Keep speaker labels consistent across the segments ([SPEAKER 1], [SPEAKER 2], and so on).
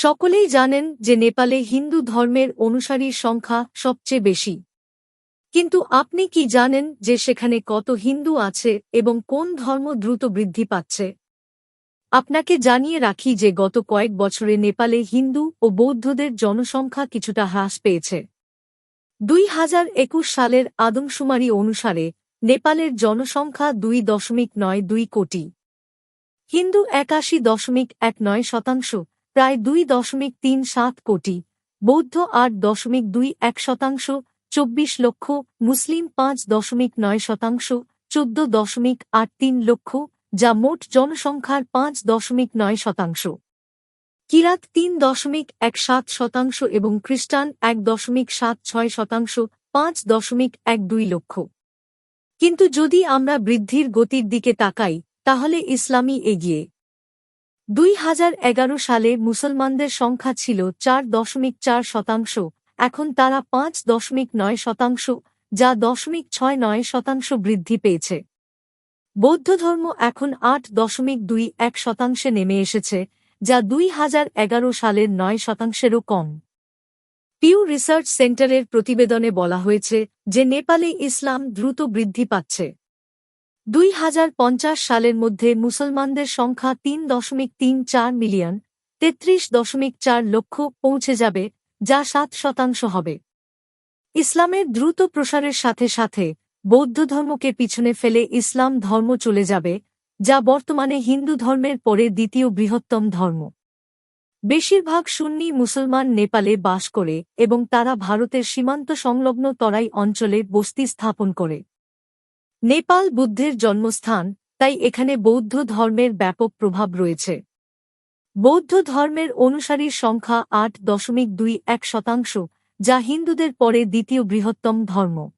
[SPEAKER 1] সকলেই জানেন যে নেপালে হিন্দু ধর্মের অনুসারীর সংখ্যা সবচেয়ে বেশি। কিন্তু আপনি কি জানেন যে সেখানে কত হিন্দু আছে এবং কোন ধর্ম দ্রুত বৃদ্ধি পাচ্ছে? আপনাকে জানিয়ে রাখি যে গত কয়েক বছরে নেপালে হিন্দু ও বৌদ্ধদের জনসংখ্যা কিছুটা হ্রাস পেয়েছে। দুই হাজার একুশ সালের আদমশুমারি অনুসারে নেপালের জনসংখ্যা দুই দশমিক নয় দুই কোটি। হিন্দু একাশি দশমিক এক নয় শতাংশ প্রায় দুই দশমিক তিন সাত কোটি, বৌদ্ধ আট দশমিক দুই এক শতাংশ, চব্বিশ লক্ষ, মুসলিম পাঁচ দশমিক নয় শতাংশ, চোদ্দ দশমিক আট তিন লক্ষ, যা মোট জনসংখ্যার পাঁচ দশমিক নয় শতাংশ। কিরাত তিন দশমিক এক সাত শতাংশ এবং খ্রিস্টান এক দশমিক সাত ছয় শতাংশ, পাঁচ দশমিক এক দুই লক্ষ। কিন্তু যদি আমরা বৃদ্ধির গতির দিকে তাকাই, তাহলে ইসলামী এগিয়ে। দুই হাজার এগারো সালে মুসলমানদের সংখ্যা ছিল চার দশমিক চার শতাংশ, এখন তারা পাঁচ দশমিক নয় শতাংশ, যা দশমিক ছয় নয় শতাংশ বৃদ্ধি পেয়েছে। বৌদ্ধ ধর্ম এখন আট দশমিক দুই এক শতাংশে নেমে এসেছে, যা দুই হাজার এগারো সালের নয় শতাংশেরও কম। পিউ রিসার্চ সেন্টারের প্রতিবেদনে বলা হয়েছে যে নেপালে ইসলাম দ্রুত বৃদ্ধি পাচ্ছে। দুই হাজার পঞ্চাশ সালের মধ্যে মুসলমানদের সংখ্যা তিন দশমিক তিন চার মিলিয়ন, তেত্রিশ দশমিক চার লক্ষ পৌঁছে যাবে, যা সাত শতাংশ হবে। ইসলামের দ্রুত প্রসারের সাথে সাথে বৌদ্ধ ধর্মকে পিছনে ফেলে ইসলাম ধর্ম চলে যাবে, যা বর্তমানে হিন্দু ধর্মের পরে দ্বিতীয় বৃহত্তম ধর্ম। বেশিরভাগ সুন্নি মুসলমান নেপালে বাস করে এবং তারা ভারতের সীমান্ত সংলগ্ন তরাই অঞ্চলে বস্তি স্থাপন করে। নেপাল বুদ্ধের জন্মস্থান, তাই এখানে বৌদ্ধ ধর্মের ব্যাপক প্রভাব রয়েছে। বৌদ্ধ ধর্মের অনুসারীর সংখ্যা আট দশমিক দুই এক শতাংশ, যা হিন্দুদের পরে দ্বিতীয় বৃহত্তম ধর্ম।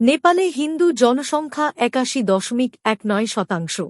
[SPEAKER 1] নেপালে হিন্দু জনসংখ্যা একাশি দশমিক এক নয় শতাংশ।